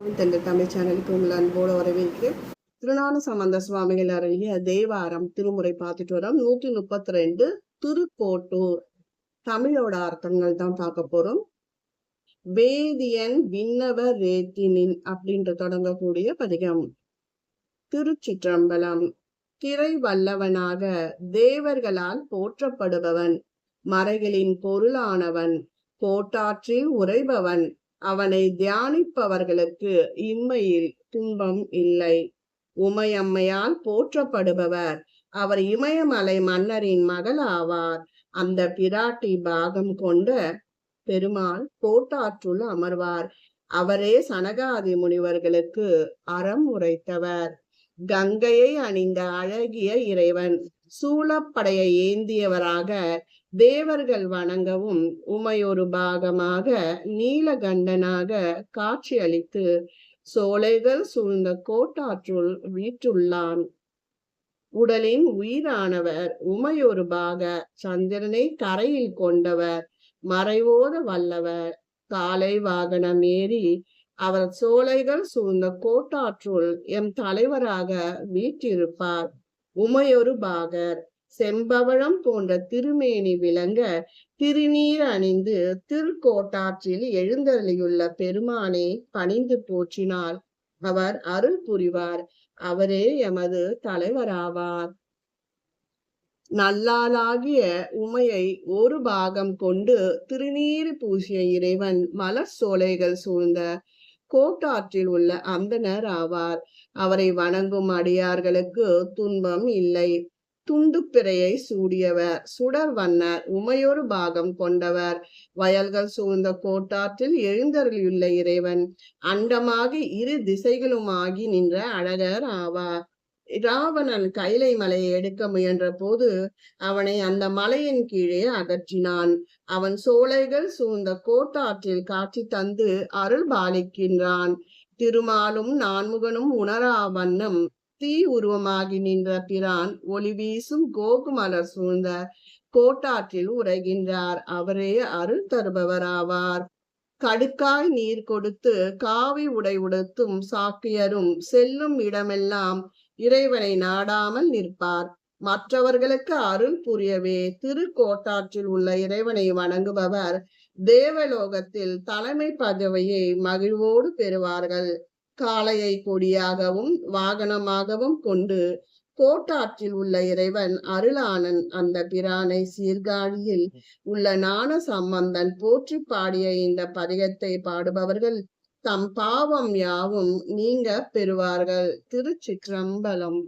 தந்த தமிழ் சேனலுக்கு உங்களை அன்போடு வரவேற்கிறேன். திருநான சம்பந்த சுவாமிகள் அருகிய தேவாரம் திருமுறை பார்த்துட்டு வரோம். நூற்றி முப்பத்தி ரெண்டு திருக்கோட்டூர். தமிழோட அர்த்தங்கள் தான் பார்க்க போறோம். வேதியன் விண்ணவ ரேத்தினின் அப்படின்ற தொடங்கக்கூடிய பதிகம். திருச்சிற்றம்பலம். திரை வல்லவனாக தேவர்களால் போற்றப்படுபவன். மறைகளின் பொருளானவன். கோட்டாற்றில் உறைபவன். அவனை தியானிப்பவர்களுக்கு இம்மையில் துன்பம் இல்லை. உமையம்மையால் போற்றப்படுபவர். அவர் இமயமலை மன்னரின் மகள் ஆவார் அந்த பிராட்டி பாகம் கொண்ட பெருமாள் கோட்டாற்றுள் அமர்வார். அவரே சனகாதி முனிவர்களுக்கு அறம் உரைத்தவர். கங்கையை அணிந்த அழகிய இறைவன் சூளப்படையை ஏந்தியவராக தேவர்கள் வணங்கவும் உமையொரு பாகமாக நீலகண்டனாக காட்சியளித்து சோலைகள் சூழ்ந்த கோட்டாற்றுள் வீற்றுள்ளான். உடலின் உயிரானவர் உமையொரு பாக சந்திரனை கரையில் கொண்டவர் மறைவோத வல்லவர். காலை வாகனம் ஏறி அவர் சோலைகள் சூழ்ந்த கோட்டாற்றுள் எம் தலைவராக வீற்றிருப்பார். உமையொரு பாகர் செம்பவழம் போன்ற திருமேனி விளங்க திருநீர் அணிந்து திருக்கோட்டாற்றில் எழுந்தருளியுள்ள பெருமானை பணிந்து போற்றினார். அவர் அருள் புரிவார். அவரே எமது தலைவராவார். நல்லாளாகிய உமையை ஒரு பாகம் கொண்டு திருநீர் பூசிய இறைவன் மலர் சோலைகள் சூழ்ந்த கோட்டாற்றில் உள்ள அந்தனர் ஆவார். அவரை வணங்கும் அடியார்களுக்கு துன்பம் இல்லை. துண்டுப்பிறையை சூடியவர். சுடர் வண்ணர் உமையொரு பாகம் கொண்டவர். வயல்கள் சூழ்ந்த கோட்டாற்றில் எழுந்தருளியுள்ள இறைவன். அண்டமாகி இரு திசைகளுமாகி நின்ற அழகர் ஆவார். ராவணன் கைலை மலையை எடுக்க முயன்ற போது அவனை அந்த மலையின் கீழே அகற்றினான். அவன் சோலைகள் சூழ்ந்த கோட்டாற்றில் காட்சி தந்து அருள் பாலிக்கின்றான் திருமாலும் நான்முகனும் உணரா வண்ணம் தீ உருவமாகி நின்ற பிரான் ஒளி வீசும் கோகு மலர் சூழ்ந்த கோட்டாற்றில் உரைகின்றார் அவரே அருள் தருபவராவார். கடுக்காய் நீர் கொடுத்து காவி உடை உடுத்தும் சாக்கியரும் செல்லும் இடமெல்லாம் இறைவனை நாடாமல் நிற்பார். மற்றவர்களுக்கு அருள் புரியவே திருக்கோட்டாற்றில் உள்ள இறைவனை வணங்குபவர் தேவலோகத்தில் தலைமை பதவியை மகிழ்வோடு பெறுவார்கள். காளையை கொடியாகவும் வாகனமாகவும் கொண்டு கோட்டாற்றில் உள்ள இறைவன் அருளானன் அந்த பிரானை சீர்காழியில் உள்ள ஞான சம்பந்தன் போற்றி பாடிய இந்த பதிகத்தை பாடுபவர்கள் தம் பாவம் யாவும் நீங்க பெறுவார்கள். திருச்சிற்றம்பலம்.